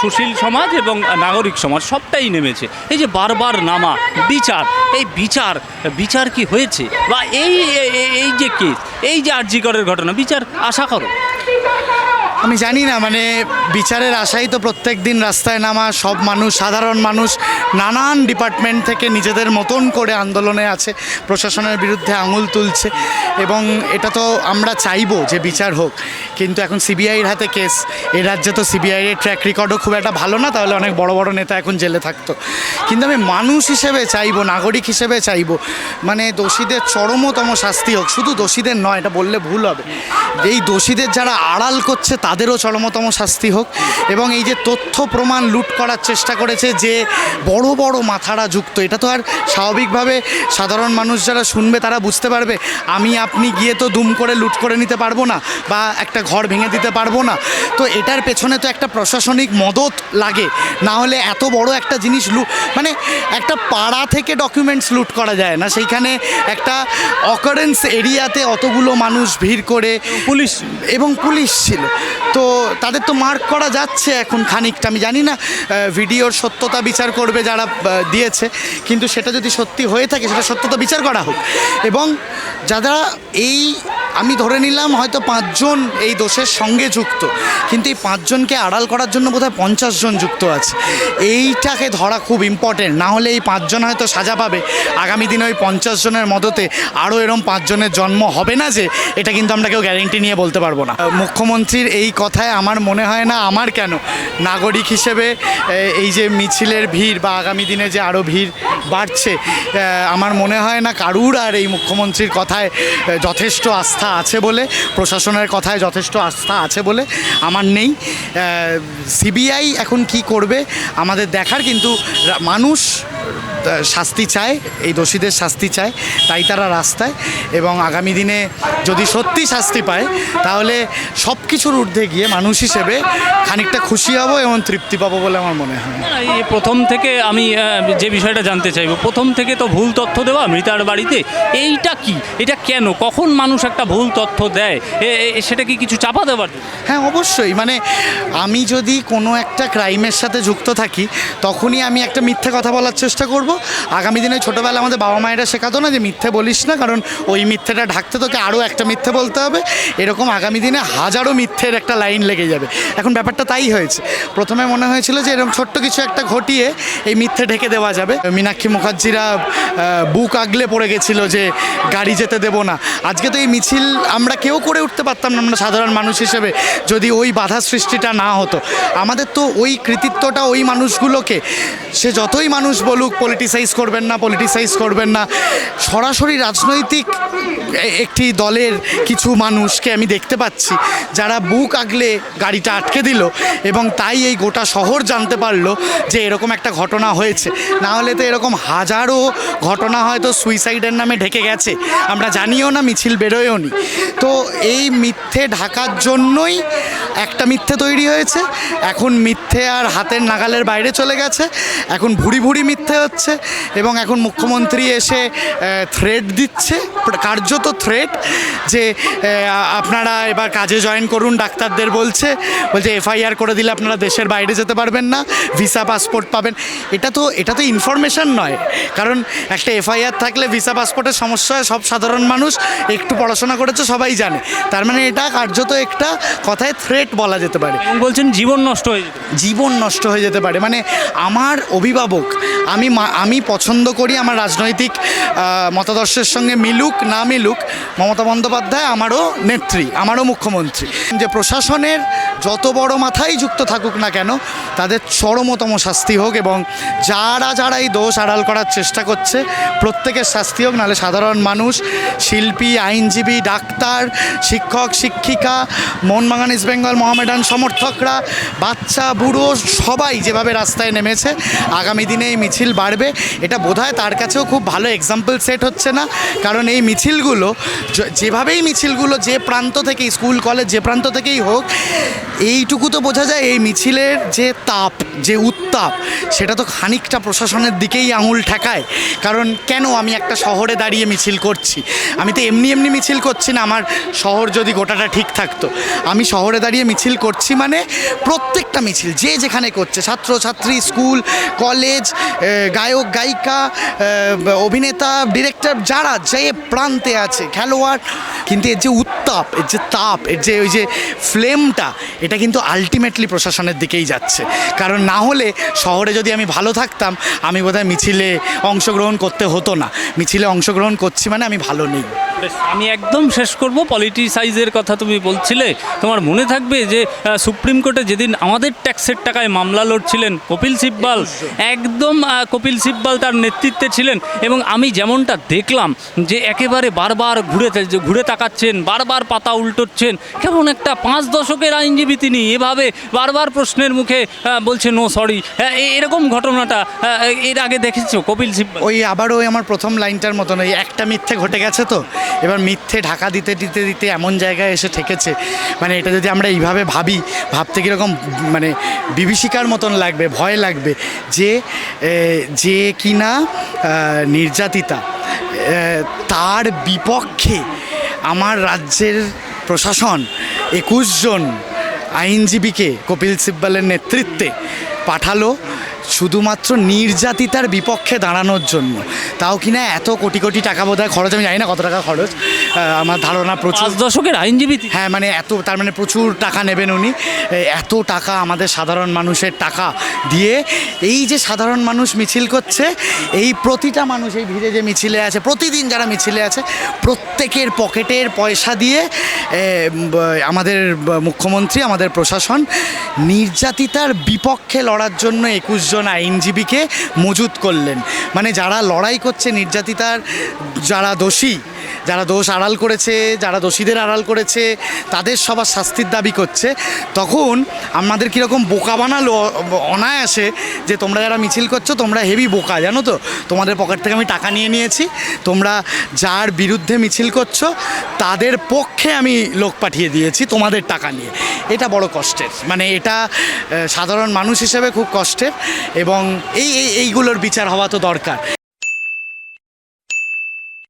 সুশীল সমাজ এবং নাগরিক সমাজ সবটাই নেমেছে। এই যে বারবার নামা, বিচার, এই বিচার বিচার কি হয়েছে? বা এই, এই- যে কেস এই যে আর্যিকরের ঘটনা, বিচার আশা করো। আমি জানি না মানে বিচারের আশাই তো প্রত্যেক দিন রাস্তায় নামা, সব মানুষ, সাধারণ মানুষ নানান ডিপার্টমেন্ট থেকে নিজেদের মতন করে আন্দোলনে আছে, প্রশাসনের বিরুদ্ধে আঙুল তুলছে এবং এটা তো আমরা চাইব যে বিচার হোক, কিন্তু এখন সিবিআইয়ের হাতে কেস এই রাজ্যে তো সিবিআইয়ের ট্র্যাক রেকর্ডও খুব একটা ভালো না, তাহলে অনেক বড় বড় নেতা এখন জেলে থাকতো। কিন্তু আমি মানুষ হিসেবে চাইব, নাগরিক হিসেবে চাইব মানে দোষীদের চরমতম শাস্তি হোক, শুধু দোষীদের নয়, এটা বললে ভুল হবে। এই দোষীদের যারা আড়াল করছে তাদেরও চরমতম শাস্তি হোক। এবং এই যে তথ্য প্রমাণ লুট করার চেষ্টা করেছে যে বড় বড় মাথারা যুক্ত এটা তো আর স্বাভাবিকভাবে সাধারণ মানুষ যারা শুনবে তারা বুঝতে পারবে। আমি আপনি গিয়ে তো দুম করে লুট করে নিতে পারব না বা একটা ঘর ভেঙে দিতে পারব না। তো এটার পেছনে তো একটা প্রশাসনিক মদত লাগে। না হলে এত বড় একটা জিনিস লুট মানে একটা পাড়া থেকে ডকুমেন্টস লুট করা যায় না। সেইখানে একটা অকারেন্স এরিয়াতে অতগুলো মানুষ ভিড় করে। পুলিশ। এবং পুলিশ ছিল। তো তাদের তো মার্ক করা যাচ্ছে এখন খানিকটা, আমি জানি না ভিডিওর সত্যতা বিচার করবে যারা দিয়েছে, কিন্তু সেটা যদি সত্যি হয়ে থাকে, সেটা সত্যতা বিচার করা হোক। এবং যারা এই আমি ধরে নিলাম হয়তো পাঁচজন এই দোষের সঙ্গে যুক্ত, কিন্তু এই পাঁচজনকে আড়াল করার জন্য বোধহয় পঞ্চাশ জন যুক্ত আছে। এইটাকে ধরা খুব ইম্পর্টেন্ট না হলে এই পাঁচজন হয়তো সাজা পাবে। আগামী দিনে ওই পঞ্চাশ জনের মদতে আরও এরম পাঁচজনের জন্ম হবে না যে, এটা কিন্তু আমরা কেউ গ্যারেন্টি নিয়ে বলতে পারব না। মুখ্যমন্ত্রীর এই কথায় আমার মনে হয় না, আমার কেন? নাগরিক হিসেবে এই যে মিছিলের ভিড় বা আগামী দিনে যে আরও ভিড় বাড়ছে আমার মনে হয় না কারুর আর এই মুখ্যমন্ত্রীর কথায় যথেষ্ট আস্থা আছে বলে, প্রশাসনের কথায় যথেষ্ট আস্থা আছে বলে আমার নেই। সিবিআই এখন কি করবে? আমাদের দেখার কিন্তু মানুষ শাস্তি চায় এই দোষীদের শাস্তি চায় তাই তারা রাস্তায় এবং আগামী দিনে যদি সত্যি শাস্তি পায় তাহলে সব কিছুর ঊর্ধ্বে গিয়ে মানুষ হিসেবে খানিকটা খুশি হব এবং তৃপ্তি পাবো বলে আমার মনে হয়। এই প্রথম থেকে আমি যে বিষয়টা জানতে চাইব প্রথম থেকে তো ভুল তথ্য দেওয়া মৃতার বাড়িতে এইটা কি? এটা কেন? কখন মানুষ একটা ভুল তথ্য দেয়? সেটা কি কিছু চাপা দেওয়ার হ্যাঁ অবশ্যই। মানে আমি যদি কোনো একটা ক্রাইমের সাথে যুক্ত থাকি তখনই আমি একটা মিথ্যে কথা বলার চেষ্টা করব আগামী দিনে ছোটোবেলা আমাদের বাবা মায়েরা শেখাতো না যে মিথ্যে বলিস না, কারণ ওই মিথ্যেটা ঢাকতে তোকে আরও একটা মিথ্যে বলতে হবে। এরকম আগামী দিনে হাজারো মিথ্যের একটা লাইন লেগে যাবে। এখন ব্যাপারটা তাই হয়েছে। প্রথমে মনে হয়েছিল যে এরকম ছোট্ট কিছু একটা ঘটিয়ে এই মিথ্যে ঢেকে দেওয়া যাবে। মীনাক্ষী মুখার্জিরা বুক আগলে পড়ে গেছিল যে গাড়ি যেতে দেব না। আজকে তো এই মিছিল আমরা কেউ করে উঠতে পারতাম না, আমরা সাধারণ মানুষ হিসেবে, যদি ওই বাধা সৃষ্টিটা না হতো। আমাদের তো ওই কৃতিত্বটা ওই মানুষগুলোকে, সে যতই মানুষ বলুক পলিটিসাইজ করবেন না পলিটিসাইজ করবেন না। সরাসরি রাজনৈতিক একটি দলের কিছু মানুষকে আমি দেখতে পাচ্ছি, যারা বুক আগলে গাড়িটা আটকে দিল এবং তাই এই গোটা শহর জানতে পারল যে এরকম একটা ঘটনা হয়েছে। না হলে তো এরকম হাজারো ঘটনা হয়তো সুইসাইডের নামে ঢেকে গেছে। আমরা জানিও না, মিছিল বেরোয়ও নি। তো এই মিথ্যে ঢাকার জন্যই একটা মিথ্যে তৈরি হয়েছে। এখন মিথ্যে আর হাতের নাগালের বাইরে চলে গেছে। এখন ভুড়ি ভুড়ি মিথ্যে হচ্ছে। এবং এখন মুখ্যমন্ত্রী এসে থ্রেড দিচ্ছে কার্যত থ্রেড যে আপনারা এবার কাজে জয়েন করুন ডাক্তারদের বলছে বলছে এফআইআর করে দিলে আপনারা দেশের বাইরে যেতে পারবেন না ভিসা পাসপোর্ট পাবেন। এটা তো এটা তো ইনফরমেশন নয় কারণ একটা এফআইআর থাকলে ভিসা পাসপোর্টের সমস্যা হয় সব সাধারণ মানুষ একটু পড়াশোনা করেছে সবাই জানে। তার মানে এটা কার্যত একটা কথায় থ্রেট বলা যেতে পারে। বলছেন জীবন নষ্ট হয়ে যেত জীবন নষ্ট হয়ে যেতে পারে। মানে আমার অভিভাবক আমি আমি পছন্দ করি আমার রাজনৈতিক মতাদর্শের সঙ্গে মিলুক, না মিলুক, মমতা বন্দ্যোপাধ্যায় আমারও নেত্রী, আমারও মুখ্যমন্ত্রী। যে প্রশাসনের যত বড় মাথাই যুক্ত থাকুক না কেন তাদের চরমতম শাস্তি হোক এবং যারা যারা এই দোষ আড়াল করার চেষ্টা করছে, প্রত্যেকের শাস্তি হোক, নাহলে সাধারণ মানুষ, শিল্পী, আইনজীবী, ডাক্তার, শিক্ষক, শিক্ষিকা মোহনবাগান ইস্ট বেঙ্গল মোহামেডান সমর্থকরা, বাচ্চা, বুড়ো, সবাই যেভাবে রাস্তায় নেমেছে, আগামী দিনে এই মিছিল বাড়বে। এটা বোধহয় তার কাছেও খুব ভালো এক্সাম্পল সেট হচ্ছে না, কারণ এই মিছিলগুলো যেভাবেই মিছিলগুলো যে প্রান্ত থেকে স্কুল, কলেজ যে প্রান্ত থেকেই হোক, এইটুকু তো বোঝা যায় এই মিছিলের যে তাপ যে উত্তাপ, সেটা তো খানিকটা প্রশাসনের দিকেই আঙুল ঠেকায়। কারণ কেন আমি একটা শহরে দাঁড়িয়ে মিছিল করছি? আমি তো এমনি এমনি মিছিল করছি না, আমার শহর যদি গোটাটা ঠিক থাকতো। আমি শহরে দাঁড়িয়ে মিছিল করছি মানে প্রত্যেকটা মিছিল, যে যেখানে করছে ছাত্র ছাত্রী স্কুল, কলেজ গায়ক, গায়িকা অভিনেতা, ডিরেক্টর, যারা যে প্রান্তে আছে, খেলোয়াড়, কিন্তু এর যে উত্তাপ, এর যে তাপ, এর যে ওই যে ফ্লেমটা, এটা কিন্তু আলটিমেটলি প্রশাসনের দিকেই যাচ্ছে। কারণ না হলে শহরে যদি আমি ভালো থাকতাম, আমি বোধহয় মিছিলে অংশগ্রহণ করতে হতো না। মিছিলে অংশগ্রহণ করছি মানে আমি ভালো নেই। আমি একদম শেষ করব। পলিটিসাইজের কথা তুমি বলছিলে। তোমার মনে থাকবে যে সুপ্রিম কোর্টে যেদিন আমাদের ট্যাক্সের টাকায় মামলা লড়ছিলেন কপিল সিব্বাল, একদম কপিল সিব্বাল তার নেতৃত্বে ছিলেন এবং আমি যেমনটা দেখলাম যে একেবারে বারবার ঘুরে ঘুরে তাকাচ্ছেন, বারবার পাতা উল্টোচ্ছেন, কেমন একটা পাঁচ দশকের আইনজীবী তিনি এভাবে বারবার প্রশ্নের মুখে বলছে নো সরি এরকম ঘটনাটা এর আগে দেখেছ কপিল সিব্বাল? ওই আবার ওই আমার প্রথম লাইনটার মতন, ওই একটা মিথ্যে ঘটে গেছে তো? এবার মিথ্যে ঢাকা দিতে দিতে দিতে এমন জায়গায় এসে ঠেকেছে। মানে এটা যদি আমরা এইভাবে ভাবি, ভাবতে কীরকম মানে বিভীষিকার মতন লাগবে, ভয় লাগবে যে যে কিনা নির্যাতিতা তার বিপক্ষে আমার রাজ্যের প্রশাসন একুশ জন আইনজীবীকে কপিল সিব্বালের নেতৃত্বে পাঠালো। শুধুমাত্র নির্যাতিতার বিপক্ষে দাঁড়ানোর জন্য। তাও কিনা এত কোটি কোটি টাকা বোধ হয় খরচ আমি জানি না কত টাকা খরচ আমার ধারণা প্রচুর দশকের আইনজীবী হ্যাঁ মানে এত তার মানে প্রচুর টাকা নেবেন উনি। এত টাকা আমাদের সাধারণ মানুষের টাকা দিয়ে এই যে সাধারণ মানুষ মিছিল করছে এই প্রতিটা মানুষ এই ভিড়ে যে মিছিলে আছে প্রতিদিন যারা মিছিলে আছে প্রত্যেকের পকেটের পয়সা দিয়ে আমাদের মুখ্যমন্ত্রী আমাদের প্রশাসন নির্যাতিতার বিপক্ষে লড়ার জন্য একুশ জন আইনজীবীকে মজুত করলেন। মানে যারা লড়াই করছে নির্যাতিতার যারা দোষী যারা দোষ আড়াল করেছে, যারা দোষীদের আড়াল করেছে, তাদের সবার শাস্তির দাবি করছে। তখন আমাদের কীরকম বোকা বানালো, অনায়াসে যে তোমরা যারা মিছিল করছ, তোমরা হেভি বোকা, জানো তো? তোমাদের পকেট থেকে আমি টাকা নিয়ে নিয়েছি। তোমরা যার বিরুদ্ধে মিছিল করছ, তাদের পক্ষে আমি লোক পাঠিয়ে দিয়েছি তোমাদের টাকা নিয়ে। এটা বড় কষ্টের। মানে এটা সাধারণ মানুষ হিসেবে খুব কষ্টের এবং এই- এইগুলোর বিচার হওয়া তো দরকার।